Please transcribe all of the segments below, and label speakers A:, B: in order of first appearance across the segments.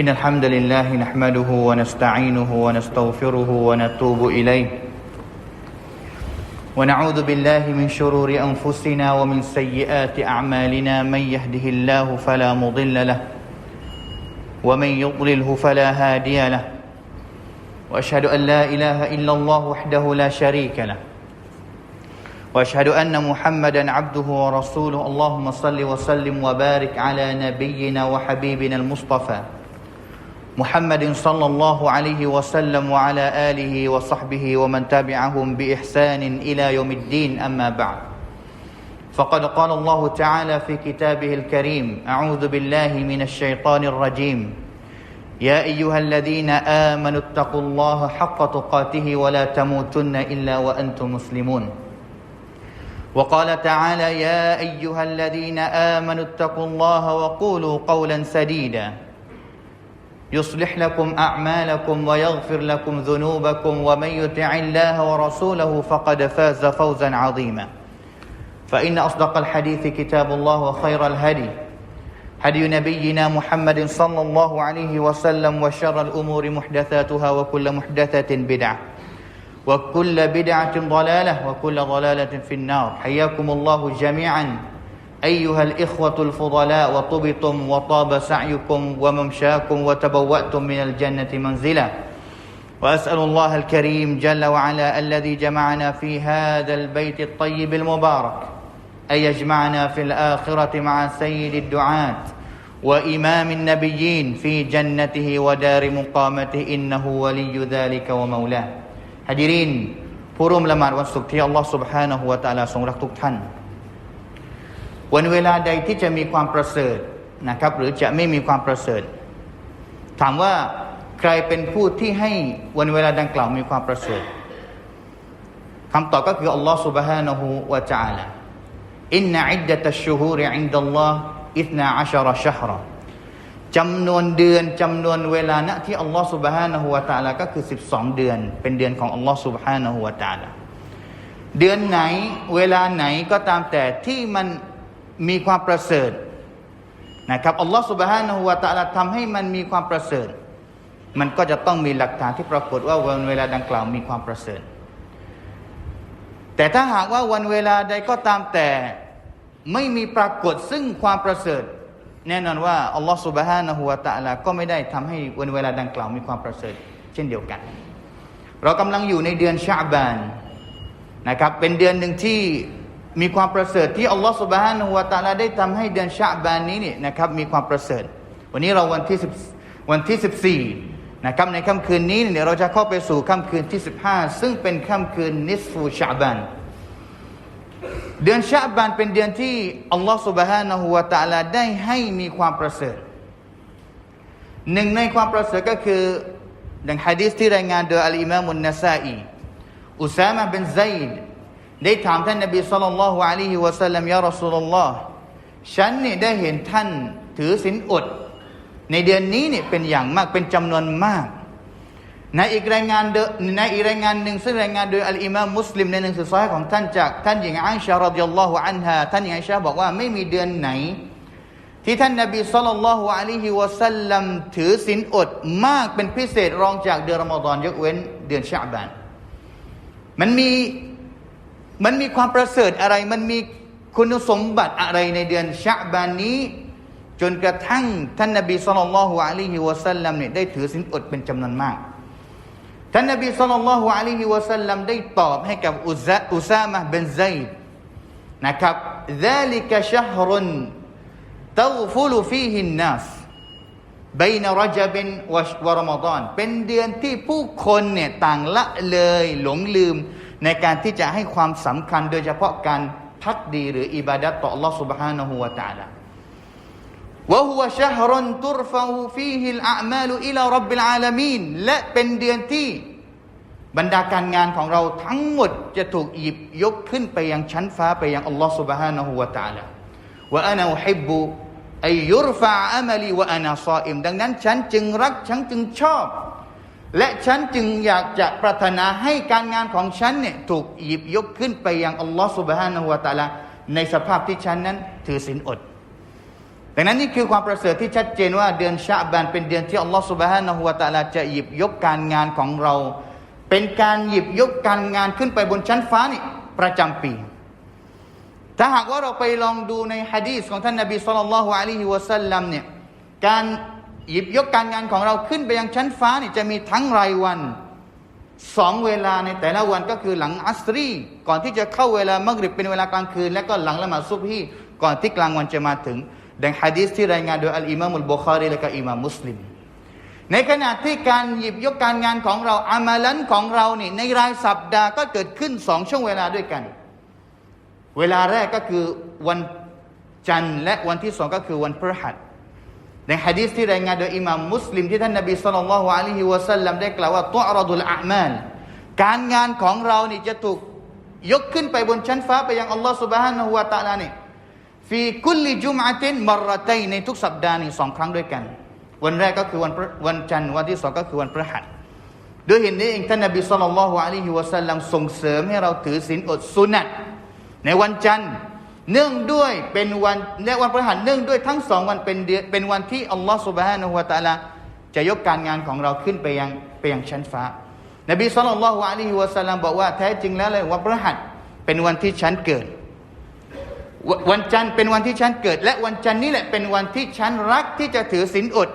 A: إن الحمد لله نحمده ونستعينه ونستغفره ونتوب إليه. ونعوذ بالله من شرور أنفسنا ومن سيئات أعمالنا. من يهده الله فلا مضل له ومن يضلله فلا هادي له. وأشهد أن لا إله إلا الله وحده لا شريك له. وأشهد أن محمدا عبده ورسوله. اللهم صل وسلم وبارك على نبينا وحبيبنا المصطفى. محمد صلى الله عليه وسلم وعلى آله وصحبه ومن تبعهم بإحسان إلى يوم الدين. أما بعد فقد قال الله تعالى في كتابه الكريم أعوذ بالله من الشيطان الرجيم. يا أيها الذين آمنوا اتقوا الله حق تقاته ولا تموتن إلا وأنتم مسلمون. وقال تعالى يا أيها الذين آمنوا اتقوا الله وقولوا قولا سديدا. يصلح لكم أعمالكم ويغفر لكم ذنوبكم ومن يطع الله ورسوله فقد فاز فوزا عظيما. فإن أصدق الحديث كتاب الله وخير الهدي هدي نبينا محمد صلى الله عليه وسلم وشر الأمور محدثاتها وكل محدثة بدعة وكل بدعة ضلالة وكل ضلالة في النار. حياكم الله جميعا. أيها الإخوة الفضلاء وطبتم وطاب سعيكم وممشاكم وتبوأتم من الجنة منزلا وأسأل الله الكريم جل وعلا الذي جمعنا في هذا البيت الطيب المبارك أن يجمعنا في الآخرة مع سيد الدعاة وإمام النبيين في جنته ودار مقامته إنه ولي ذلك ومولاه ฮะดิรินผู้ร่วมละหมาดวันศุกร์ที่อัลลอฮฺ سبحانه และ تعالى ทรงรักทุกท่าน วันเวลาใดที่จะมีความประเสริฐนะครับ หรือจะไม่มีความประเสริฐ ถามว่าใครเป็นผู้ที่ให้วันเวลาดังกล่าวมีความประเสริฐคำตอบก็คืออัลลอฮฺ سبحانه และ تعالى อินนอิดดะตัชชูฮูริอินดัลลอฮ์อิธนาอัชรชะฮรจำนวนเดือนจำนวนเวลาณที่อัลลอฮฺสุบฮานะฮูวาตาลาก็คือ 12 เดือน เป็นเดือนของอัลลอฮฺสุบฮานะฮูวาตาลาเดือนไหนเวลาไหนก็ตามแต่ที่มัน มีความประเสริฐนะครับอัลลอฮฺสุบฮานะฮูวาตาลาทำให้มันมีความประเสริฐ มันก็จะต้องมีหลักฐานที่ปรากฏว่าวันเวลาดังกล่าวมีความประเสริฐ แต่ถ้าหากว่าวันเวลาใดก็ตามแต่ไม่มีปรากฏซึ่งความประเสริฐ แน่นอนว่าอัลลอฮฺสุบฮานะฮูวาตะลาก็ไม่ได้ทำให้วันเวลาดังกล่าวมีความประเสริฐ เช่นเดียวกัน เรากำลังอยู่ในเดือนชาบานนะครับเป็นเดือนหนึ่งที่ มีความประเสริฐที่อัลลอฮฺสุบฮานะฮูวาตะลาได้ทำให้เดือนชาบานนี้นี่นะครับมีความประเสริฐ วันนี้เราวันที่10วันที่ 14นะครับในค่ำคืนนี้เนี่ยเราจะเข้าไปสู่ค่ำคืนที่ 15 ซึ่งเป็นค่ำคืนนิสฟูชาบานเดือนชาบานเป็นเดือนที่อัลลอฮฺสุบฮานะฮูวาตาลาได้ให้มีความประเสริฐหนึ่งในความประเสริฐก็คือดังฮะดีษที่รายงานโดยอัลอิมามุนนาซาอีอุซามะเป็นไซด์ ได้ถามท่านนบีสัลลัลลอฮุอะลัยฮิวะสัลลัมยารอสูลลอฮ์ฉันเนี่ยได้เห็นท่านถือศีลอด ในเดือนนี้เนี่ยเป็นอย่างมากเป็นจำนวนมากในอีกรายงานในอีกรายงานหนึ่งซึ่งรายงานโดยอัลอิมามมุสลิมในหนังสือซอฮีของท่านจากท่านหญิงอัยชารดิยัลลอฮุอันฮาท่านหญิงอัยชาบอกว่าไม่มีเดือนไหน ที่ท่านนบีสัลลัลลอฮุอะลัยฮิวะสัลลัมถือศีลอดมากเป็นพิเศษรองจากเดือนรอมฎอนยกเว้นเดือนชาบานมันมี มันมีความประเสริฐอะไร มันมีคุณสมบัติอะไรในเดือนชาบานนี้ จนกระทั่งท่านนบีสัลลัลลอฮุอะลัยฮิวะสัลลัมเนี่ยได้ถือศีลอดเป็นจำนวนมาก ท่านนบีสุลต่านละฮ์อะลัยฮิวะสัลลัมได้ตอบให้กับอุซาอุซามะเบนไซด์นะครับ ذلك شهر تغفل فيه الناس بين رجب ورمضان เป็นเดือนที่ผู้คนเนี่ยต่างละเลยหลงลืม ในการที่จะให้ความสำคัญโดยเฉพาะการพักดีหรืออิบาดัตต่อ Allah سبحانه และ تعالى وهو شهر ترفع فيه الأعمال إلى رب العالمين และเป็นเดือนที่บรรดาการงานของเราทั้งหมดจะถูกหยิบยกขึ้นไปยังชั้นฟ้าไปยังอัลลอฮฺ سبحانه และ تعالى ว่าอานาอุฮิบุอายุรฟาอามัลีวะอานาซออิมดังนั้นฉันจึงรักฉันจึงชอบ และฉันจึงอยากจะปรารถนาให้การงานของฉันเนี่ยถูกหยิบยกขึ้นไปยังอัลลอฮฺสุบฮานะฮุวตาลาในสภาพที่ฉันนั้นถือศีลอดดังนั้นนี่คือความประเสริฐที่ชัดเจนว่าเดือนชาบานเป็นเดือนที่อัลลอฮฺสุบฮานะฮุวตาลาจะหยิบยกการงานของเรา เป็นการหยิบยกการงานขึ้นไปบนชั้นฟ้านี่ประจำปี ถ้าหากว่าเราไปลองดูในฮะดีสของท่านนบีสุลต่านละฮุอะลัยฮิวะสัลลัมเนี่ยการ หยิบยกการงานของเราขึ้นไปยังชั้นฟ้านี่จะมีทั้งรายวันสองเวลาในแต่ละวันก็คือหลังอัสรี ก่อนที่จะเข้าเวลามักริบเป็นเวลากลางคืน และก็หลังละหมาดซุบฮีก่อนที่กลางวันจะมาถึง ดังฮะดีษที่รายงานโดยอัลอิมามุลบุคารีและก็อิมามมุสลิม ในขณะที่การหยิบยกการงานของเราอามาลันของเรานี่ในรายสัปดาห์ก็เกิดขึ้นสองช่วงเวลาด้วยกัน เวลาแรกก็คือวันจันทร์และวันที่สองก็คือวันพฤหัส ในฮะดีษที่รายงานโดยอิหม่ามมุสลิมที่ท่านนบีสุลต่านละฮ์อะลัยฮิวะสัลลัมได้กล่าวว่าตุอรดุลอามาลการงานของเรานี่จะถูกยกขึ้นไปบนชั้นฟ้าไปยังอัลลอฮ์ سبحانه และ تعالى นี่ฟีกุลลิจุมอะตินมรตัยในทุกสัปดาห์นี่สองครั้งด้วยกัน วันแรกก็คือวันวันจันทร์วันที่สองก็คือวันพฤหัสด้วยเหตุนี้เองท่านนบีสุลต่านละฮ์อะลัยฮิวะสัลลัมส่งเสริมให้เราถือศีลอดสุนัตในวันจันทร์ เนื่องด้วยเป็นวันและวันพะหัสเนื่องด้วยทั้งสองวันเป็นเดือนเป็นวันที่อัลลอฮฺสุบฮานะฮูวะตาลาจะยกการงานของเราขึ้นไปยังไปยังชั้นฟ้า นบีสุลต่านละฮ์อะลัยฮิวะสัลลัมบอกว่าแท้จริงแล้วเลยวันพะหัสเป็นวันที่ฉันเกิด วันจันทร์เป็นวันที่ฉันเกิด และวันจันทร์นี่แหละเป็นวันที่ฉันรักที่จะถือศีลอด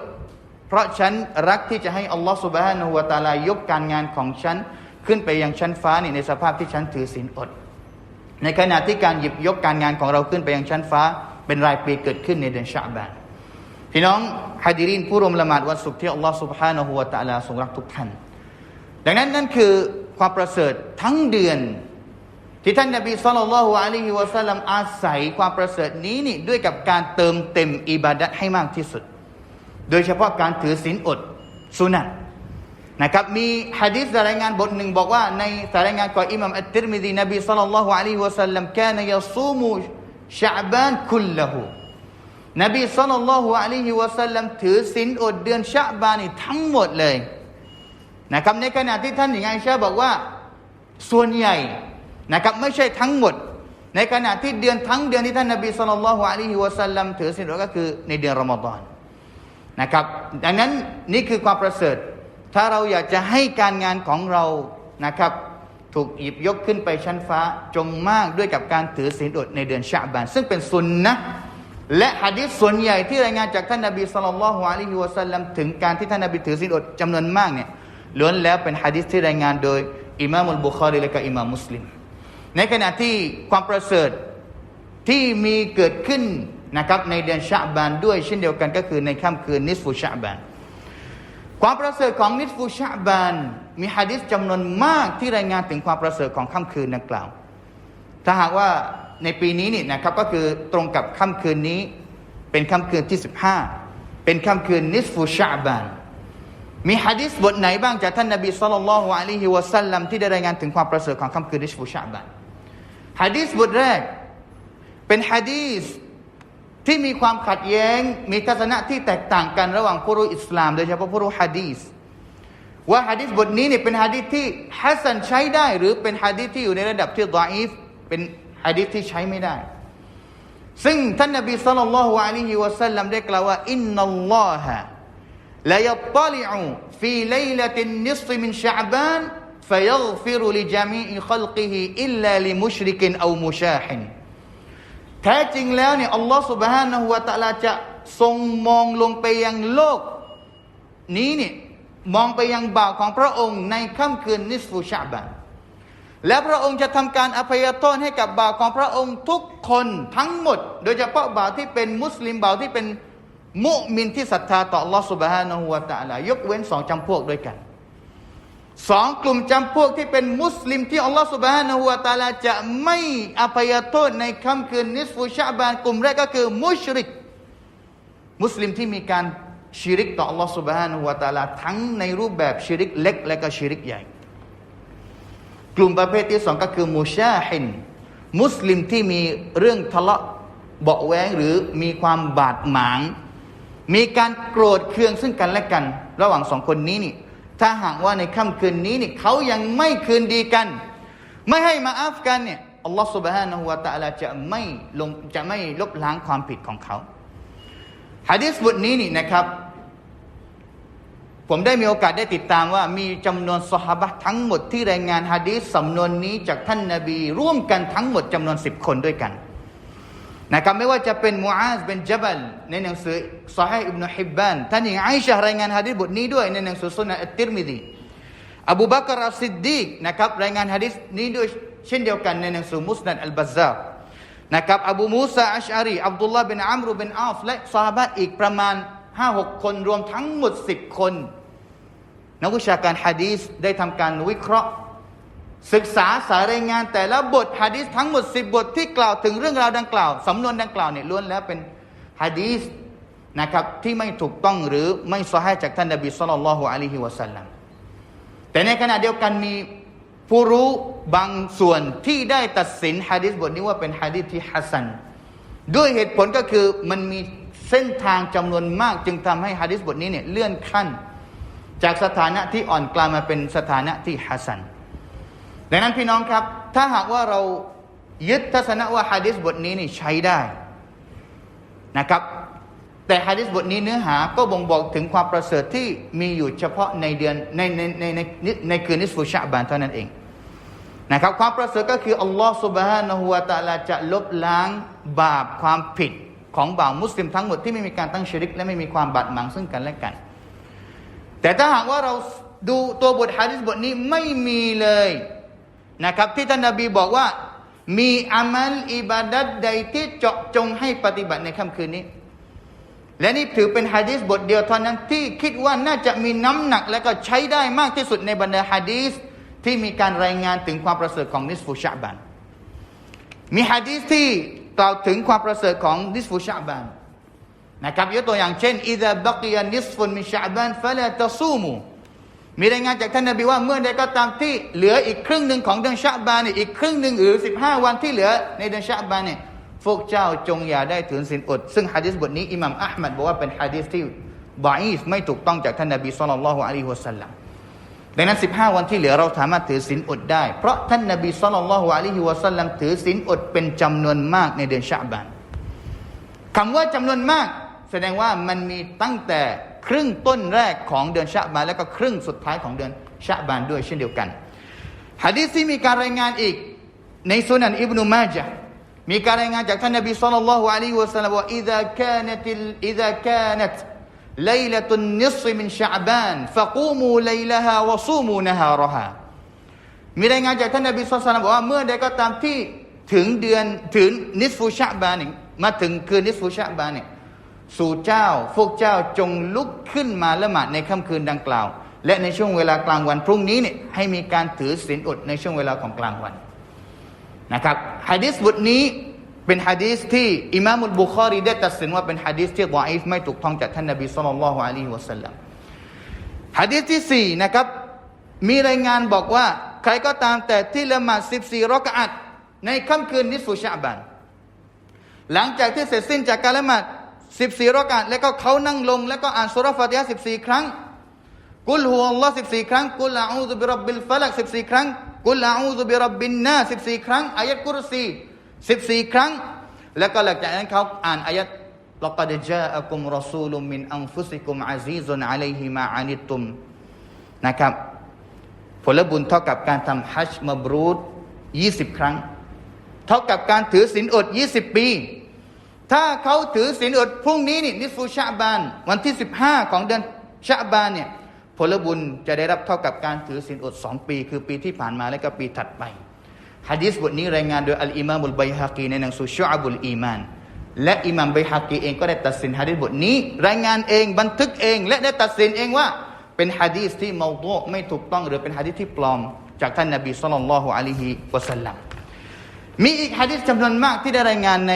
A: เพราะฉันรักที่จะให้อัลลอฮฺสุบฮานะฮูวะตาลายกการงานของฉันขึ้นไปยังชั้นฟ้านี่ในสภาพที่ฉันถือศีลอด ในขณะที่การหยิบยกการงานของเราขึ้นไปยังชั้นฟ้า เป็นรายปีเกิดขึ้นในเดือนชาบานพี่น้องฮะดิรินผู้รวมละหมาดวันศุกร์ที่อัลลอฮ์ سبحانه และ تعالى ทรงรักทุกท่าน ดังนั้นนั่นคือความประเสริฐทั้งเดือน ที่ท่านนบีสุลต่านละฮ์อะลัยฮิวะสัลลัมอาศัยความประเสริฐนี้นี่ด้วยกับการเติมเต็มอิบาดัตให้มากที่สุด โดยเฉพาะการถือศีลอดสุนัต นะครับมีฮะดีษรายงานบทหนึ่งบอกว่าในรายงานของอิหม่ามอัตติรมิดีนบีสุลต่านละฮ์อะลัยฮิวะสัลลัมกานยซูมูชะบานคุลละหูนบีสุลต่านละฮ์อะลัยฮิวะสัลลัมถือศีลอดเดือนชะบานทั้งหมดเลยนะครับในขณะที่ท่านหญิงไอชาบอกว่าส่วนใหญ่นะครับไม่ใช่ทั้งหมด ในขณะที่เดือนทั้งเดือนที่ท่านนบีสุลต่านละฮ์อะลัยฮิวะสัลลัมถือศีลอดก็คือในเดือนรอมฎอนนะครับดังนั้นนี่คือความประเสริฐ ถ้าเราอยากจะให้การงานของเรานะครับ ถูกหยิบยกขึ้นไปชั้นฟ้าจงมากด้วยกับการถือศีลอดในเดือนชาบาน ซึ่งเป็นสุนนะและหะดีษส่วนใหญ่ที่รายงานจากท่านนบีสุลต่านละฮ์อะลัยฮิวะสัลลัมถึงการที่ท่านนบีถือศีลอดจำนวนมากเนี่ยล้วนแล้วเป็นหะดีษที่รายงานโดยอิมามุลบุคารีและก็อิมามมุสลิม ในขณะที่ความประเสริฐที่มีเกิดขึ้นนะครับในเดือนชาบานด้วยเช่นเดียวกันก็คือในค่ำคืนนิสฟุชาบาน ความประเสริฐของนิสฟุชาบานมีฮะดิษจำนวนมากที่รายงานถึงความประเสริฐของค่ำคืนดังกล่าว ถ้าหากว่าในปีนี้นี่นะครับก็คือตรงกับค่ำคืนนี้ เป็นค่ำคืนที่ 15 เป็นค่ำคืนนิสฟุชาบาน มีฮะดิษบทไหนบ้างจากท่านนบีสุลต่านละฮ์อะลัยฮิวะสัลลัมที่ได้รายงานถึงความประเสริฐของค่ำคืนนิสฟุชาบานฮะดิษบทแรกเป็นฮะดีษ ที่มีความขัดแย้ง มีทัศนะที่แตกต่างกันระหว่างผู้รู้อิสลาม โดยเฉพาะผู้รู้ฮะดีษว่าฮะดีษบทนี้เนี่ยเป็นฮะดีษที่ฮัสซันใช้ได้ หรือเป็นฮะดีษที่อยู่ในระดับที่ดออีฟเป็นฮะดีษที่ใช้ไม่ได้ ซึ่งท่านนบีสัลลัลลอฮุอะลัยฮิวะสัลลัมได้กล่าวว่าอินนัลลอฮะละยัตลิอุฟีลัยละตินนิศมินชะบาน فيغفر لجميع خلقه إلا لمشرك أو مشاحن แท้จริงแล้วเนี่ยอัลลอฮฺสุบฮานะฮูวะตะลาจะทรงมองลงไปยังโลก นี้เนี่ยมองไปยังบ่าวของพระองค์ในค่ำคืนนิสฟูชาบานและพระองค์จะทำการอภัยโทษให้กับบ่าวของพระองค์ทุกคนทั้งหมด โดยเฉพาะบ่าวที่เป็นมุสลิมบ่าวที่เป็นมุมินที่ศรัทธาต่ออัลลอฮฺสุบฮานะฮูวะตะลายกเว้นสองจำพวกด้วยกัน สองกลุ่มจำพวกที่เป็นมุสลิมที่อัลลอฮฺสุบฮานะฮูวะตาลาจะไม่อภัยโทษในค่ำคืนนิสฟุชาบานกลุ่มแรกก็คือมุชริก มุสลิมที่มีการชิริกต่ออัลลอฮฺสุบฮานะฮูวะตาลาทั้งในรูปแบบชิริกเล็ก และก็ชิริกใหญ่ กลุ่มประเภทที่สองก็คือมุชาฮิน มุสลิมที่มีเรื่องทะเลาะเบาแวงหรือมีความบาดหมาง มีการโกรธเคืองซึ่งกันและกัน ระหว่างสองคนนี้นี่ ถ้าหากว่าในค่ำคืนนี้นี่เขายังไม่คืนดีกัน ไม่ให้มาอัฟกันเนี่ยอัลลอฮฺ سبحانه และ تعالى จะไม่ลงจะไม่ลบล้างความผิดของเขา ฮะดิษบทนี้นี่นะครับ ผมได้มีโอกาสได้ติดตามว่ามีจำนวนสหบะห์ทั้งหมดที่รายงานฮะดีษสำนวนนี้จากท่านนาบี ร่วมกันทั้งหมดจำนวนสิบคนด้วยกัน นะครับไม่ว่าจะเป็นมูอาซเป็นจับัลในหนังสือซอฮีอิบนุฮิบบานท่านหญิงไอชะรายงานฮะดีษบทนี้ด้วยในหนังสือสุนนะอัตติรมิดีอบูบักรอัสซิดดีกนะครับรายงานฮะดีษนี้ด้วยเช่นเดียวกันในหนังสือมุสนัดอัลบัซซาร์นะครับอบูมูซาอัชอารีอับดุลลาห์บินอัมรุบินอาฟและซอฮาบะอีกประมาณห้าหกคนรวมทั้งหมดสิบคน นักวิชาการฮะดีษได้ทำการวิเคราะห์ ศึกษาสารายงานแต่ละบทฮะดีษทั้งหมดสิบบทที่กล่าวถึงเรื่องราวดังกล่าวสำนวนดังกล่าวเนี่ยล้วนแล้วเป็นฮะดีษนะครับที่ไม่ถูกต้องหรือไม่ซอฮีจากท่านนบีสุลต่านละฮ์อะลัยฮิวะสัลลัมแต่ในขณะเดียวกันมีผู้รู้บางส่วนที่ได้ตัดสินฮะดีษบทนี้ว่าเป็นฮะดีษที่ฮัสซันด้วยเหตุผลก็คือมันมีเส้นทางจำนวนมากจึงทำให้ฮะดีษบทนี้เนี่ยเลื่อนขั้น จากสถานะที่อ่อนกลายมาเป็นสถานะที่ฮัสซัน ดังนั้นพี่น้องครับ ถ้าหากว่าเรายึดทัศนะว่าฮะดิษบทนี้นี่ใช้ได้นะครับ แต่ฮะดิษบทนี้เนื้อหาก็บ่งบอกถึงความประเสริฐที่มีอยู่เฉพาะในเดือนในในในในในคืนนิสฟุชะบานเท่านั้นเองนะครับ ความประเสริฐก็คืออัลลอฮฺสุบฮานะฮูวาตาลาจะลบล้างบาปความผิดของบ่าวมุสลิมทั้งหมดที่ไม่มีการตั้งชริก และไม่มีความบาดหมางซึ่งกันและกัน แต่ถ้าหากว่าเราดูตัวบทฮะดิษบทนี้ไม่มีเลย นะครับ ที่ท่านนบีบอกว่า มีอามัลอิบาดัดใดที่เจาะจงให้ปฏิบัติในค่ำคืนนี้ และนี่ถือเป็นฮะดีษบทเดียวเท่านั้นที่คิดว่าน่าจะมีน้ำหนักและก็ใช้ได้มากที่สุดในบรรดาฮะดีษที่มีการรายงานถึงความประเสริฐของนิสฟุชาบัน มีฮะดีษที่กล่าวถึงความประเสริฐของนิสฟุชาบันนะครับยกตัวอย่างเช่นอิดะบักยานิสฟุนมิชาบันฟะลาตะซูมู มีรายงานจากท่านนบีว่าเมื่อใดก็ตามที่เหลืออีกครึ่งหนึ่งของเดือนชาบานเนี่ยอีกครึ่งหนึ่งหรือสิบห้าวันที่เหลือในเดือนชาบานเนี่ยพวกเจ้าจงอย่าได้ถือศีลอด ซึ่งฮะดิษบทนี้อิหมัมอัลมัดบอกว่าเป็นฮะดิษที่บาอีฟไม่ถูกต้องจากท่านนบีสุลต่านละฮ์อะลัยฮิวะสัลลัมดังนั้นสิบห้าวันที่เหลือเราสามารถถือศีลอดได้ เพราะท่านนบีสุลต่านละฮ์อะลัยฮิวะสัลลัมถือศีลอดเป็นจำนวนมากในเดือนชาบานคำว่าจำนวนมาก แสดงว่ามันมีตั้งแต่ ครึ่งต้นแรกของเดือนชาบานแล้วก็ครึ่งสุดท้ายของเดือนชาบานด้วยเช่นเดียวกันฮะดีษที่มีการรายงานอีกในสุนันอิบนุมาจามีการรายงานจากท่านนบีสุลต่านละฮ์อะลัยฮิวะสัลลัมว่า إذا كانت إذا كانت ليلة النصف من شعبان فقوموا ليلها وصوموا نهارها มีรายงานจากท่านนบีสุลต่านบอกว่าเมื่อใดก็ตามที่ถึงเดือนถึงนิสฟูชาบานมาถึงคืนนิสฟูชาบานเนี่ย สู่เจ้า พวกเจ้าจงลุกขึ้นมาละหมาดในค่ำคืนดังกล่าว และในช่วงเวลากลางวันพรุ่งนี้เนี่ยให้มีการถือศีลอดในช่วงเวลาของกลางวันนะครับฮะดิษบทนี้เป็นฮะดีษที่อิมามุลบุคอรีได้ตัดสินว่าเป็นฮะดีษที่ดออีฟไม่ถูกต้องจากท่านนบีสุลต่านละฮ์อะลัยฮิวะสัลลัมฮะดีษที่สี่นะครับมีรายงานบอกว่า ใครก็ตามแต่ที่ละหมาดสิบสี่รอกอัตในค่ำคืนนิสฟุชาบันหลังจากที่เสร็จสิ้นจากการละหมาด สิบสี่รอกอัตแล้วก็เขานั่งลง แล้วก็อ่านสุรฟาติฮะสิบสี่ครั้งกุลฮุอัลลอฮ์สิบสี่ครั้งกุลอาอูซุบิรับบิลฟลักสิบสี่ครั้งกุลอาอูซุบิรับบินนาสิบสี่ครั้งอายัดกุรซีสิบสี่ครั้ง แล้วก็หลังจากนั้นเขาอ่านอายัด لقد جاءكم رسول من أنفسكم عزيز عليه ما عنتم นะครับผลบุญเท่ากับการทำฮัจญ์มาบรูดยี่สิบครั้ง เท่ากับการถือศีลอดยี่สิบปี ถ้าเขาถือศีลอดพรุ่งนี้นี่นิสฟูชาบาน วันที่สิบห้าของเดือนชาบานเนี่ยผลบุญจะได้รับเท่ากับการถือศีลอดสองปี คือปีที่ผ่านมาและก็ปีถัดไปฮะดีษบทนี้รายงานโดยอัลอิมามุลไบฮากีในหนังสือชุอาบุลอีมานและอิมามไบฮากีเองก็ได้ตัดสินฮะดีษบทนี้ รายงานเองบันทึกเอง และได้ตัดสินเองว่าเป็นฮะดีษที่เมาโตไม่ถูกต้องหรือเป็นฮะดีษที่ปลอม จากท่านนบีสุลต่านละฮ์อะลัยฮิวะสัลลัมมีอีกฮะดีษจำนวนมากที่ได้รายงานใน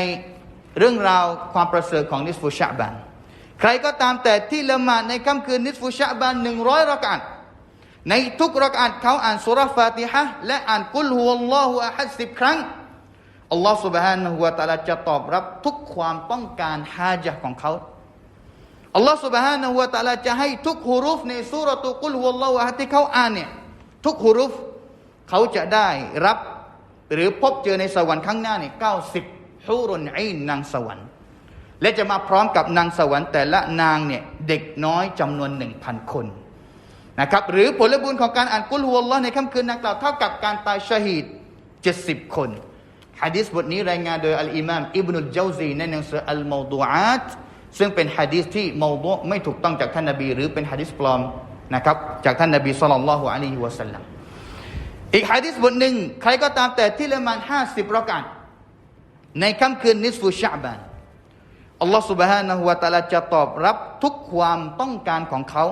A: เรื่องราวความประเสริฐของนิสฟุชาบานใครก็ตามแต่ที่ละหมาดในค่ำคืนนิสฟุชาบานหนึ่งร้อยรักอัตในทุกรักอัตเขาอ่านสุรฟาติฮะและอ่านกุลฮุวัลลอฮุอะฮัดสิบครั้งอัลลอฮฺ سبحانه และ تعالى จะตอบรับทุกความต้องการฮาจของเขาอัลลอฮฺ سبحانه และ تعالى จะให้ทุกฮุรุฟในสุรตุกุลฮุวัลลอฮุอะฮัดที่เขาอ่านเนี่ยทุกฮุรุฟเขาจะได้รับ หรือพบเจอในสวรรค์ข้างหน้าเนี่ยเก้าสิบ ฮุรุนอีนนางสวรรค์ และจะมาพร้อมกับนางสวรรค์แต่ละนางเนี่ยเด็กน้อยจำนวนหนึ่งพันคนนะครับหรือผลบุญของการอ่านกุลฮุวลลอในค่ำคืนดังกล่าวเท่ากับการตายชาฮีดเจ็ดสิบคนฮะดิษบทนี้รายงานโดยอัลอิมามอิบนุลเจาซีในหนังสืออัลมาดูอาตซึ่งเป็นฮะดิษที่มาดูไม่ถูกต้องจากท่านนบี หรือเป็นฮะดิษปลอมนะครับจากท่านนบีสุลต่านละฮ์อะลัยฮิวะสัลลัมอีกฮะดิษบทหนึ่งใครก็ตามแต่ที่ละมาดห้าสิบรากาต ในค่ำคืนนิสฟุชาบานอัลลอฮฺสุบฮานะฮุวาตาลาจะตอบรับทุกความต้องการของเขา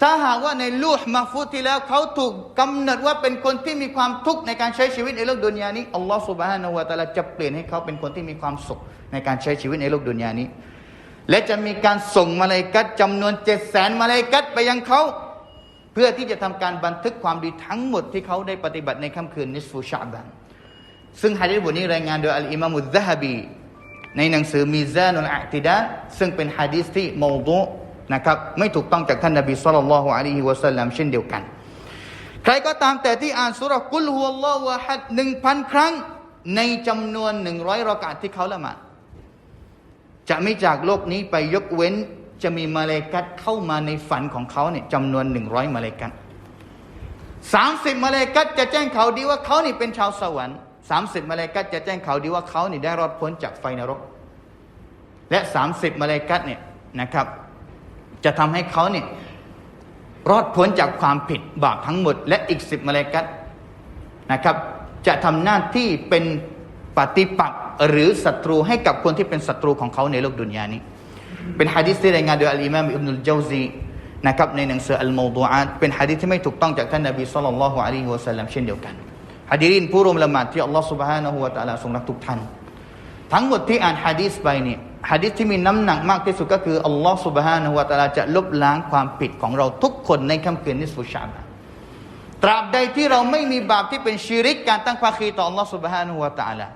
A: ถ้าหากว่าในลูกมาฟุตที่แล้วเขาถูกกำหนดว่าเป็นคนที่มีความทุกข์ในการใช้ชีวิตในโลกดุนยานี้อัลลอฮฺสุบฮานะฮุวาตาลาจะเปลี่ยนให้เขาเป็นคนที่มีความสุขในการใช้ชีวิตในโลกดุนยานี้ และจะมีการส่งมาเลกัดจำนวนเจ็ดแสนมาเลกัดไปยังเขาเพื่อที่จะทำการบันทึกความดีทั้งหมดที่เขาได้ปฏิบัติในค่ำคืนนิสฟุชาบัน ซึ่งฮะดีษบทนี้รายงานโดยอัลอิมามุซซะฮบีในหนังสือมีซานุลอาติดาซึ่งเป็นฮะดีษที่โมดุนะครับไม่ถูกต้องจากท่านนบีสุลต่านละฮ์อะลัยฮิวะสัลลัมเช่นเดียวกัน ใครก็ตามแต่ที่อ่านสุรากุลฮุวลลอฮวะฮัดหนึ่งพันครั้งในจำนวนหนึ่งร้อยรอกาตที่เขาละหมาดจะไม่จากโลกนี้ไปยกเว้นจะมีมาเลกัดเข้ามาในฝันของเขาเนี่ยจำนวนหนึ่งร้อยมาเลกัดสามสิบมาเลกัดจะแจ้งเขาดีว่าเขานี่เป็นชาวสวรรค์ สามสิบมาเลกัดจะแจ้งเขาดีว่าเขาเนี่ได้รอดพ้นจากไฟนรก และสามสิบมาเลกัดเนี่ยนะครับ จะทำให้เขาเนี่ยรอดพ้นจากความผิดบาปทั้งหมด และอีกสิบมาเลกัดนะครับ จะทำหน้าที่เป็นปฏิปักษ์หรือศัตรูให้กับคนที่เป็นศัตรูของเขาในโลกดุนยานี้ เป็นฮะดิษที่รายงานโดยอัลอิมามอิบนุลเจาซีนะครับในหนังสืออัลมาดูอาตเป็นฮะดิษที่ไม่ถูกต้องจากท่านนบีสุลต่านละฮ์อะลัยฮิวะสัลลัมเช่นเดียวกัน ฮะดีรินผู้ร่วมละหมาดที่อัลลอฮ์ سبحانه และ تعالى ทรงรักทุกท่าน ทั้งหมดที่อ่านฮะดีษไปนี่ฮะดีษที่มีน้ำหนักมากที่สุดก็คืออัลลอฮ์ سبحانه และ تعالى จะลบล้างความผิดของเราทุกคนในค่ำคืนนิสฟุชาบะตราบใดที่เราไม่มีบาปที่เป็นชีริกการตั้งภาคีต่ออัลลอฮ์ سبحانه และ تعالى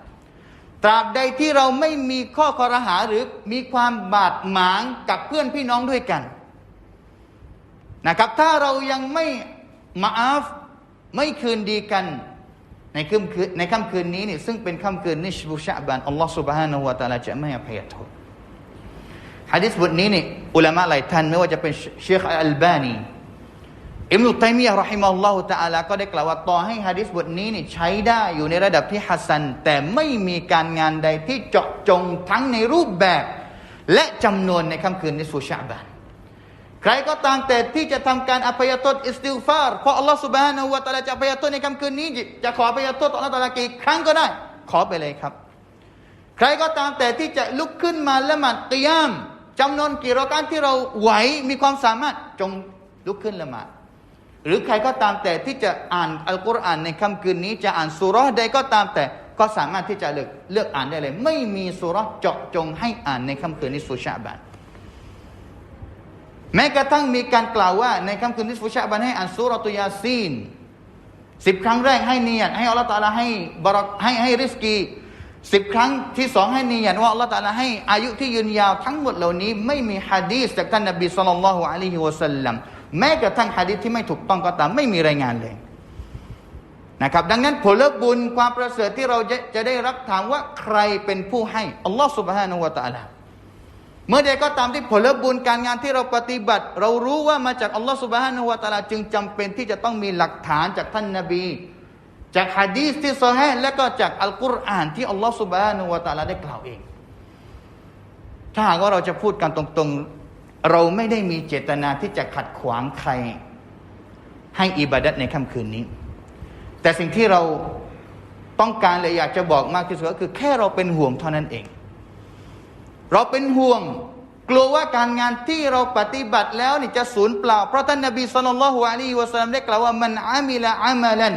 A: ตราบใดที่เราไม่มีข้อคอรหาหรือมีความบาดหมางกับเพื่อนพี่น้องด้วยกันนะครับถ้าเรายังไม่มาอาฟไม่คืนดีกัน ในค่ำคืนในค่ำคืนนี้นี่ซึ่งเป็นค่ำคืนนิชบุชะบานอัลลอฮฺ سبحانه และ تعالى จะไม่อภัยโทษฮะดิษบทนี้นี่อุลามะหลายท่านไม่ว่าจะเป็นเชคอัลบานีอิมนุตัยมียะห์รอฮิมะอัลลอฮฺตะอาลาก็ได้กล่าวว่าต่อให้ฮะดิษบทนี้นี่ใช้ได้อยู่ในระดับที่ฮัสซัน แต่ไม่มีการงานใดที่เจาะจงทั้งในรูปแบบ และจำนวนในค่ำคืนนิสฟุชาบาน ใครก็ตามแต่ที่จะทำการอภัยโทษอิสติฟาร์เพราะอัลลอฮฺสุบฮานะฮูวะตะอาลาจะอภัยโทษในค่ำคืนนี้จะขออภัยโทษต่ออัลลอฮฺตะอาลากี่ครั้งก็ได้ ขอไปเลยครับ ใครก็ตามแต่ที่จะลุกขึ้นมาละหมาดกิยามจำนวนกี่รอกานที่เราไหวมีความสามารถจงลุกขึ้นละหมาดหรือใครก็ตามแต่ที่จะอ่านอัลกุรอานในค่ำคืนนี้ จะอ่านสุราะห์ใดก็ตามแต่ก็สามารถที่จะเลือกเลือกอ่านได้เลย ไม่มีสุร์เจาะจงให้อ่านในค่ำคืนนิสฟุชาบาน แม้กระทั่งมีการกล่าวว่า ในค่ำคืนที่ฟุชะบันให้อ่านสูรตุยาซีนสิบครั้งแรกให้เนียดให้อัลลอฮฺตาลาให้บรักให้ให้ริสกีสิบครั้งที่สองให้เนียดว่าอัลลอฮฺตาลาให้อายุที่ยืนยาวทั้งหมดเหล่านี้ ไม่มีฮะดีสจากท่านนบีสุลต่านละฮ์อัลัยฮิวะสัลลัมแม้กระทั่งฮะดีที่ไม่ถูกต้องก็ตามไม่มีรายงานเลยนะครับดังนั้นผลบุญความประเสริฐที่เราจะจะได้รับถามว่าใครเป็นผู้ให้อัลลอฮฺสุบฮานาหูวะตาลา เมื่อใดก็ตามที่ผลบุญการงานที่เราปฏิบัติ เรารู้ว่ามาจากอัลลอฮฺสุบฮานุวะตาลาจึงจำเป็นที่จะต้องมีหลักฐานจากท่านนาบี จากฮะดีสที่ซอฮีและก็จากอัลกุรอานที่อัลลอฮฺสุบฮานุวะตาลาได้กล่าวเอง ถ้าหากว่าเราจะพูดกันตรงๆ เราไม่ได้มีเจตนาที่จะขัดขวางใคร ให้อิบาดัตในค่ำคืนนี้ แต่สิ่งที่เราต้องการเลยอยากจะบอกมากที่สุดก็คือแค่เราเป็นห่วงเท่านั้นเอง เราเป็นห่วง กลัวว่าการงานที่เราปฏิบัติแล้วนี่จะสูญเปล่า เพราะท่านนบีสุลต่านละฮุอะลัยฮิวะสัลลัมได้กล่าวว่ามันอามิละอามัลัน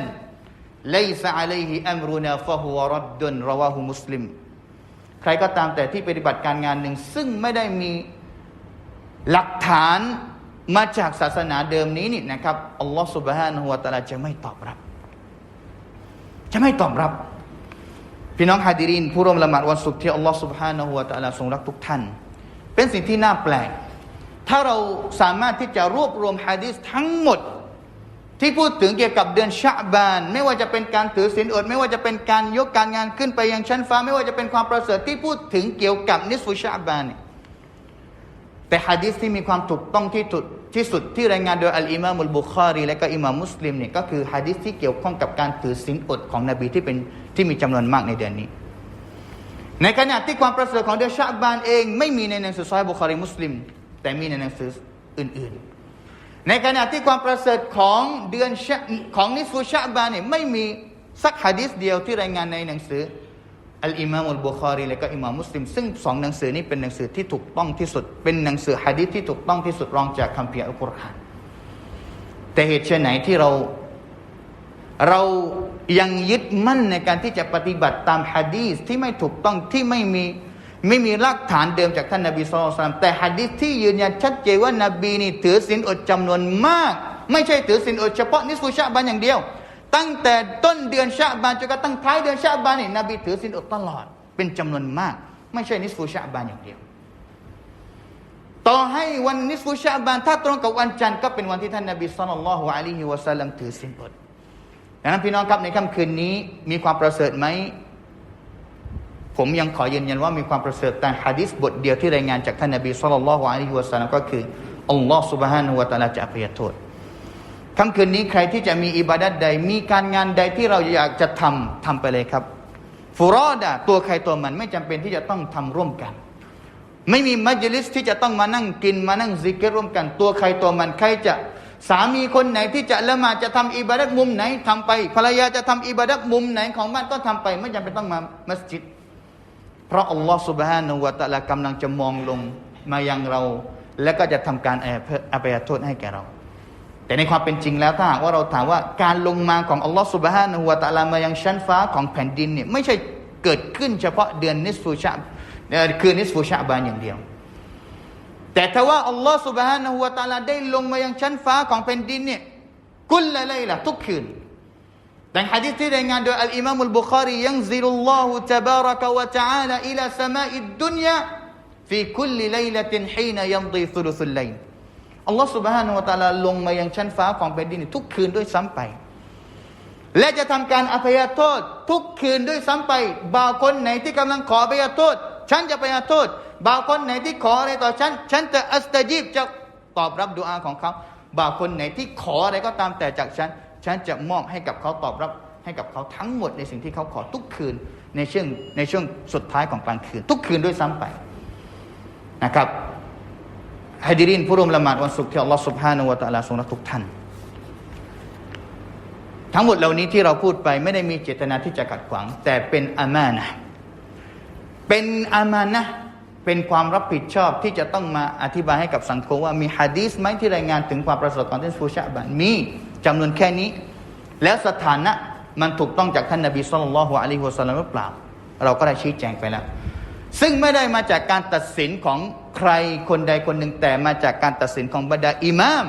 A: ไลซะอะลัยฮิอัมรุนาฟะฮุวะรัดดุนราวาหุมุสลิมใครก็ตามแต่ที่ปฏิบัติการงานหนึ่ง ซึ่งไม่ได้มีหลักฐานมาจากศาสนาเดิมนี้นี่นะครับอัลลอฮฺสุบฮานะฮูวะตะลาจะไม่ตอบรับ จะไม่ตอบรับ พี่น้องฮาดิรินผู้ร่วมละหมาดวันศุกร์ที่อัลลอฮฺสุบฮานะฮูวะตะอาลาทรงรักทุกท่าน เป็นสิ่งที่น่าแปลก ถ้าเราสามารถที่จะรวบรวมฮะดีษทั้งหมด ที่พูดถึงเกี่ยวกับเดือนชะบาน ไม่ว่าจะเป็นการถือศีลอด ไม่ว่าจะเป็นการยกการงานขึ้นไปยังชั้นฟ้า ไม่ว่าจะเป็นความประเสริฐที่พูดถึงเกี่ยวกับนิสฟุชะบานนี่แต่ฮะดิษที่มีความถูกต้องที่สุด ที่สุดที่รายงานโดยอัลอิมามุลบุคารี และก็อิมามุสลิมเนี่ยก็คือฮะดิษที่เกี่ยวข้องกับการถือศีลอดของนบีที่เป็นที่มีจำนวนมากในเดือนนี้ ในขณะที่ความประเสริฐของเดือนชะบานเอง ไม่มีในหนังสือซอยบุคารีมุสลิม แต่มีในหนังสืออื่น ๆ ในขณะที่ความประเสริฐของเดือนชะของนิสุชะบานเนี่ยไม่มีสักฮะดิษเดียวที่รายงานในหนังสือ อัลอิมามุลบุคารีและก็อิมามมุสลิม ซึ่งสองหนังสือนี้เป็นหนังสือที่ถูกต้องที่สุด เป็นหนังสือฮะดิษที่ถูกต้องที่สุดรองจากคัมภีร์อัลกุรอานแต่เหตุเช่นไหนที่เราเรายังยึดมั่นในการที่จะปฏิบัติตามฮะดีษที่ไม่ถูกต้องที่ไม่มีไม่มีรากฐานเดิมจากท่านนบีสุลต่านแต่ฮะดีษที่ยืนยันชัดเจนว่านบีนี่ถือศีลอดจำนวนมาก ไม่ใช่ถือศีลอดเฉพาะนิสุชาบานอย่างเดียว ตั้งแต่ต้นเดือนชาบานจนกระทั่งท้ายเดือนชาบานนี่นบีถือศีลอดตลอด เป็นจำนวนมาก ไม่ใช่นิสฟุชาบานอย่างเดียว ต่อให้วันนิสฟุชาบานถ้าตรงกับวันจันทร์ก็เป็นวันที่ท่านนบีสุลต่านละฮ์อะลัยฮิวะสัลลัมถือศีลอดดังนั้นพี่น้องครับในค่ำคืนนี้มีความประเสริฐไหม ผมยังขอยืนยันว่ามีความประเสริฐแต่ฮะดิษบทเดียวที่รายงานจากท่านนบีสุลต่านละฮ์อะลัยฮิวะสัลลัมก็คืออัลลอฮ์ سبحانه และ تعالى จะอภัยโทษ ค่ำคืนนี้ใครที่จะมีอิบาดัดใด มีการงานใดที่เราอยากจะทำทำไปเลยครับฟุรอดะตัวใครตัวมันไม่จำเป็นที่จะต้องทำร่วมกัน ไม่มีมัจลิสที่จะต้องมานั่งกินมานั่งซิกเกร่วมกัน ตัวใครตัวมันใครจะสามีคนไหนที่จะละหมาดจะทำอิบาดัตมุมไหนทำไปภรรยาจะทำอิบาดัตมุมไหนของบ้านก็ทำไป ไม่จำเป็นต้องมามัสยิด เพราะอัลลอฮ์ سبحانه และ تعالى กำลังจะมองลงมายังเรา และก็จะทำการอภัยโทษให้แก่เรา แต่ในความเป็นจริงแล้วถ้าหากว่าเราถามว่าการลงมาของอัลลอฮ์ سبحانه และ تعالى มายังชั้นฟ้าของแผ่นดินเนี่ยไม่ใช่เกิดขึ้นเฉพาะเดือนนิสฟูชาคือนิสฟูชาบานอย่างเดียวแต่ถ้าว่าอัลลอฮ์ سبحانه และ تعالى ได้ลงมายังชั้นฟ้าของแผ่นดินเนี่ยกุลละไลละทุกคืนดังฮะดิษที่รายงานโดยอัลอิมามุลบุคารียังซิลุลลอฮุตบารักวะตะอาลาอิลาสมาอิดดุนยาฟีคุลไลละ อัลลอฮฺสุบฮานุวะตาลาลงมายังชั้นฟ้าของแผ่นดินทุกคืนด้วยซ้ำไป และจะทำการอภัยโทษ ทุกคืนด้วยซ้ำไปบ่าวคนไหนที่กำลังขออภัยโทษ ฉันจะอภัยโทษบ่าวคนไหนที่ขออะไรต่อฉัน ฉันจะอัสตาจีบจะตอบรับดุอาของเขาบ่าวคนไหนที่ขออะไรก็ตามแต่จากฉัน ฉันจะมอบให้กับเขาตอบรับให้กับเขาทั้งหมดในสิ่งที่เขาขอทุกคืนในช่วงในช่วงสุดท้ายของกลางคืน ทุกคืนด้วยซ้ำไปนะครับ ฮะดิรินผู้ร่วมละหมาดวันศุกร์ที่อัลลอฮฺสุบฮานาละตะลาทรงรักทุกท่าน ทั้งหมดเหล่านี้ที่เราพูดไปไม่ได้มีเจตนาที่จะขัดขวาง แต่เป็นอามานะเป็นอามานะเป็นความรับผิดชอบที่จะต้องมาอธิบายให้กับสังคมว่ามีฮะดีสไหมที่รายงานถึงความประเสริฐของท่านฟูชาบันมีจำนวนแค่นี้ แล้วสถานะมันถูกต้องจากท่านนบีสุลต่านละฮ์อะลัยฮิวะสัลลัมหรือเปล่า เราก็ได้ชี้แจงไปแล้ว ซึ่งไม่ได้มาจากการตัดสินของใครคนใดคนหนึ่งแต่มาจากการตัดสินของบรรดาอิมาม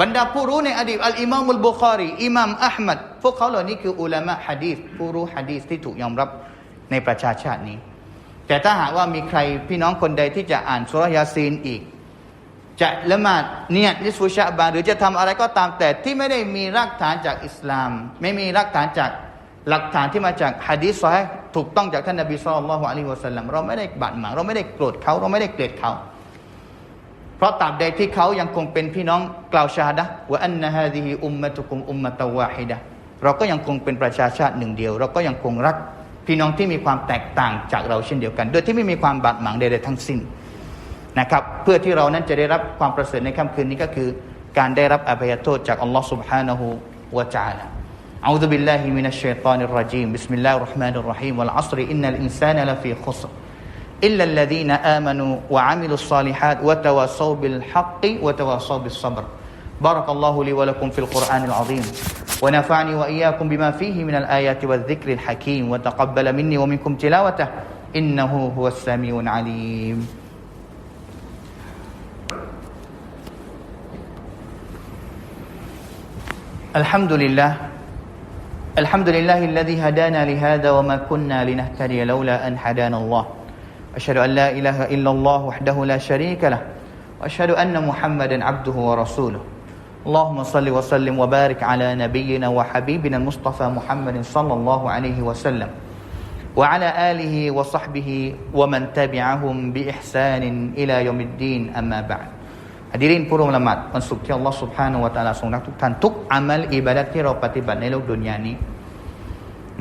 A: บรรดาผู้รู้ในอดีตอัลอิมามุลบุคารีอิมามอัลมัดพวกเขาเหล่านี้คืออุลามะฮะดีษผู้รู้ฮะดีษที่ถูกยอมรับในประชาชาตินี้ แต่ถ้าหากว่ามีใครพี่น้องคนใดที่จะอ่านสุรยาซีนอีก จะละหมาดเนี่ยนิสฟุชาบานหรือจะทำอะไรก็ตามแต่ที่ไม่ได้มีรากฐานจากอิสลาม ไม่มีรากฐานจาก หลักฐานที่มาจากฮะดีษซอฮถูกต้องจากท่านนบีสุลต่านละฮ์อะลัยฮิวะสัลลัมเราไม่ได้บาดหมางเราไม่ได้โกรธเขาเราไม่ได้เกลียดเขา เพราะตราบใดที่เขายังคงเป็นพี่น้องกล่าวชาดะว่าอันนะฮะดีฮิอุมมะตุกุมอุมมะตะวาฮิดะเราก็ยังคงเป็นประชาชาติหนึ่งเดียว เราก็ยังคงรักพี่น้องที่มีความแตกต่างจากเราเช่นเดียวกัน โดยที่ไม่มีความบาดหมางใดๆทั้งสิ้นนะครับ เพื่อที่เรานั้นจะได้รับความประเสริฐในค่ำคืนนี้ก็คือ การได้รับอภัยโทษจากอัลลอฮ์ سبحانه และ تعالى أعوذ بالله من الشيطان الرجيم. بسم الله الرحمن الرحيم. والعصر إن الإنسان لفي خسر. إلا الذين آمنوا وعملوا الصالحات وتواصوا بالحق وتواصوا بالصبر. بارك الله لي ولكم في القرآن العظيم. ونفعني وإياكم بما فيه من الآيات والذكر الحكيم. وتقبل مني ومنكم تلاوته. إنه هو السميع العليم. الحمد لله الحمد لله الذي هدانا لهذا وما كنا لنهتدي لولا أن هدانا الله. أشهد أن لا إله إلا الله وحده لا شريك له. وأشهد أن محمدا عبده ورسوله. اللهم صل وسلم وبارك على نبينا وحبيبنا المصطفى محمد صلى الله عليه وسلم. وعلى آله وصحبه ومن تبعهم بإحسان إلى يوم الدين. أما بعد. อดีรินผู้ร่วมละหมาดวันศุกร์ที่อัลลอฮฺสุบฮานุวะตาลาทรงรักทุกท่านทุกอามัลอิบาดัตที่เราปฏิบัติในโลกดุนยานี้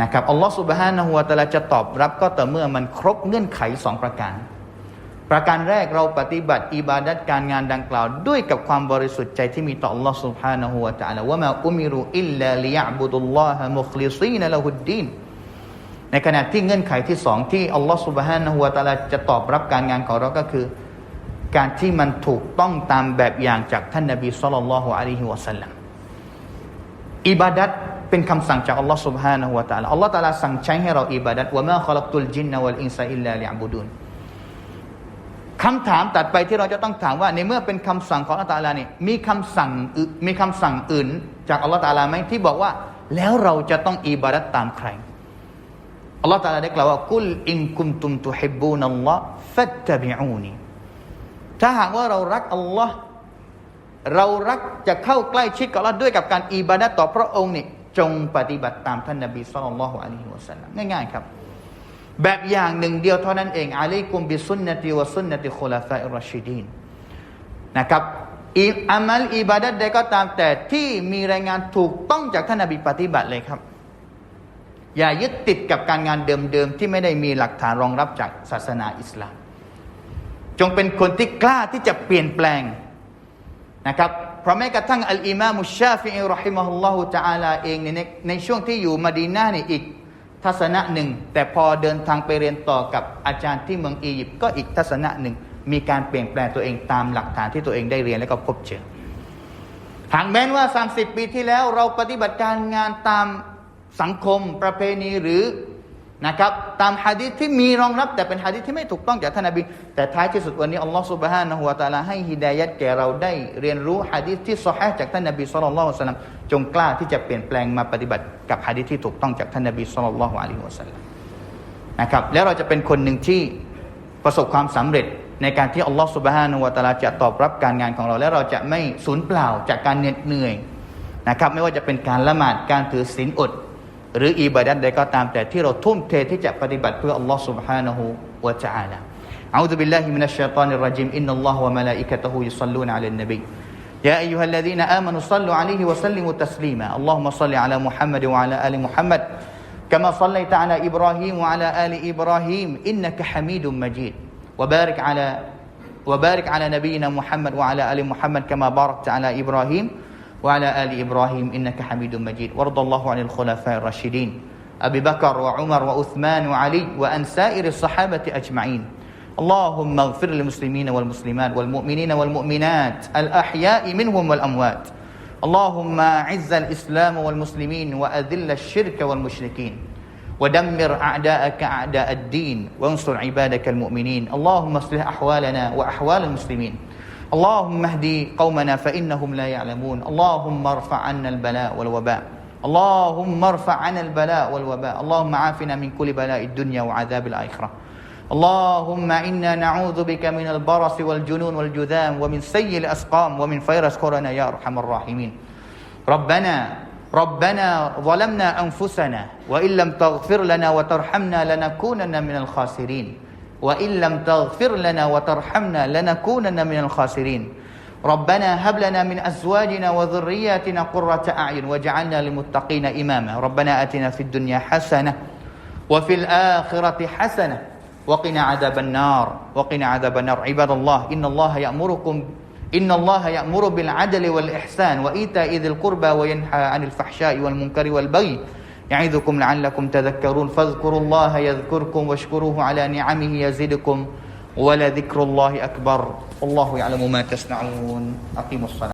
A: นะครับอัลลอฮฺสุบฮานะฮุวาตาลาจะตอบรับก็แต่เมื่อมันครบเงื่อนไขสองประการ ประการแรกเราปฏิบัติอิบาดัตการงานดังกล่าว ด้วยกับความบริสุทธิ์ใจที่มีต่ออัลลอฮฺสุบฮานะฮุวาตาลาว่ามาอุมิรุอิลลาลิยะบุดุลลอฮฺมุคลิซีนะละฮุดดีนในขณะที่เงื่อนไขที่สองที่อัลลอฮฺสุบฮานะฮุวาตาลาจะตอบรับการงานของเราก็คือ การที่มันถูกต้องตามแบบอย่างจากท่านนบีสุลต่านละฮ์อะลัยฮิวะสัลลัมอิบาดัตเป็นคำสั่งจากอัลลอฮ์ سبحانه และ تعالى อัลลอฮ์ تعالى สั่งใช้ให้เราอิบาดัตว่ามาขลักตุลจินนวัลอินซาอิลลาลิอับุดุนคำถามตัดไปที่เราจะต้องถามว่า ในเมื่อเป็นคำสั่งของอัลลอฮ์ تعالى นี่มีคำสั่งอื่นมีคำสั่งอื่น จากอัลลอฮ์ تعالى ไหมที่บอกว่า แล้วเราจะต้องอิบาดัตตามใครอัลลอฮ์ تعالى ได้กล่าวว่ากุลอินกุมตุมตุฮิบบูนัลลอฮ์ฟัตตบิอูนี ถ้าหากว่าเรารักอัลลอฮ์เรารักจะเข้าใกล้ชิดกับอัลลอฮ์ด้วยกับการอิบาดะต่อพระองค์นี่จงปฏิบัติตามท่านนบีสุลต่านละฮ์อะลัยฮิวะสัลลัมง่ายๆครับแบบอย่างหนึ่งเดียวเท่านั้นเองอาลีกุมบิสุนนติวะสุนนติคุลาฟาอิรชิดีนนะครับอีอามัลอิบาดัตใดก็ตามแต่ที่มีรายงานถูกต้องจากท่านนบีปฏิบัติเลยครับ อย่ายึดติดกับการงานเดิมๆ ที่ไม่ได้มีหลักฐานรองรับจากศาสนาอิสลาม จงเป็นคนที่กล้าที่จะเปลี่ยนแปลงนะครับเพราะแม้กระทั่งอัลอิมามุชชาฟิอีรอฮิมะฮุลลอฮุตะอาลาเองในในช่วงที่อยู่มาดีนาเนี่ยอีกทัศนะหนึ่ง แต่พอเดินทางไปเรียนต่อกับอาจารย์ที่เมืองอียิปต์ก็อีกทัศนะหนึ่ง มีการเปลี่ยนแปลงตัวเองตามหลักฐานที่ตัวเองได้เรียนและก็พบเจอหากแม้นว่า 30 ปีที่แล้วเราปฏิบัติการงานตามสังคมประเพณีหรือ นะครับตามฮะดิษที่มีรองรับแต่เป็นฮะดิษที่ไม่ถูกต้องจากท่านนบีแต่ท้ายที่สุดวันนี้อัลลอฮฺสุบฮานะฮูวะตาลาให้ฮิดายัดแก่เราได้เรียนรู้ฮะดิษที่ซอฮห์จากท่านนบีสุลต่านละฮ์สัลลัมจงกล้าที่จะเปลี่ยนแปลงมาปฏิบัติกับฮะดิษที่ถูกต้องจากท่านนบีสุลต่านละฮ์อะลัยฮิวะสัลลัมนะครับแล้วเราจะเป็นคนหนึ่งที่ประสบความสำเร็จในการที่อัลลอฮฺสุบฮานะฮูวะตาลาจะตอบรับการงานของเรา และเราจะไม่สูญเปล่าจากการเหน็ดเหนื่อยนะครับไม่ว่าจะเป็นการละหมาดการถือศีลอด หรืออิบาดัตใดก็ตามแต่ที่เราทุ่มเทที่จะปฏิบัติเพื่ออัลลอฮ์ سبحانه และ تعالى أعوذ بالله من الشيطان الرجيم إن الله وملائكته يصلون على النبي يا أيها الذين آمنوا صلوا عليه وسلموا تسليما اللهم صل على محمد وعلى آل محمد كما صليت على إبراهيم وعلى آل إبراهيم إنك حميد مجيد وبارك على وبارك على نبينا محمد وعلى آل محمد كما باركت على إبراهيم وعلى آل إبراهيم إنك حميد مجيد. وارض الله عن الخلفاء الراشدين. أبي بكر وعمر وعثمان وعلي وأن سائر الصحابة أجمعين. اللهم اغفر للمسلمين والمسلمات والمؤمنين والمؤمنات الأحياء منهم والأموات. اللهم أعز الإسلام والمسلمين وأذل الشرك والمشركين. ودمر أعداءك أعداء الدين. وانصر عبادك المؤمنين. اللهم اصلح أحوالنا وأحوال المسلمين. اللهم اهدي قومنا فإنهم لا يعلمون. اللهم ارفع عنا البلاء والوباء. اللهم ارفع عنا البلاء والوباء. اللهم عافنا من كل بلاء الدنيا وعذاب الآخرة. اللهم إنا نعوذ بك من البرص والجنون والجذام ومن سيء الأسقام ومن فيروس كورونا يا أرحم الراحمين. ربنا ربنا ظلمنا أنفسنا وإن لم تغفر لنا وترحمنا لنكونن من الخاسرين. وإن لم تغفر لنا وترحمنا لنكونن من الخاسرين. ربنا هب لنا من أزواجنا وذرياتنا قرة أعين واجعلنا للمتقين إماما. ربنا آتنا في الدنيا حسنة وفي الآخرة حسنة وقنا عذاب النار. وقنا عذاب النار. عباد الله إن الله يأمركم إن الله يأمر بالعدل والإحسان وإيتاء ذي القربى وينهى عن الفحشاء والمنكر والبغي يعظكم لعلكم تذكرون. فاذكروا الله يذكركم واشكروه على نعمه يزدكم ولذكر الله أكبر. والله يعلم ما تصنعون. أقيموا الصلاة.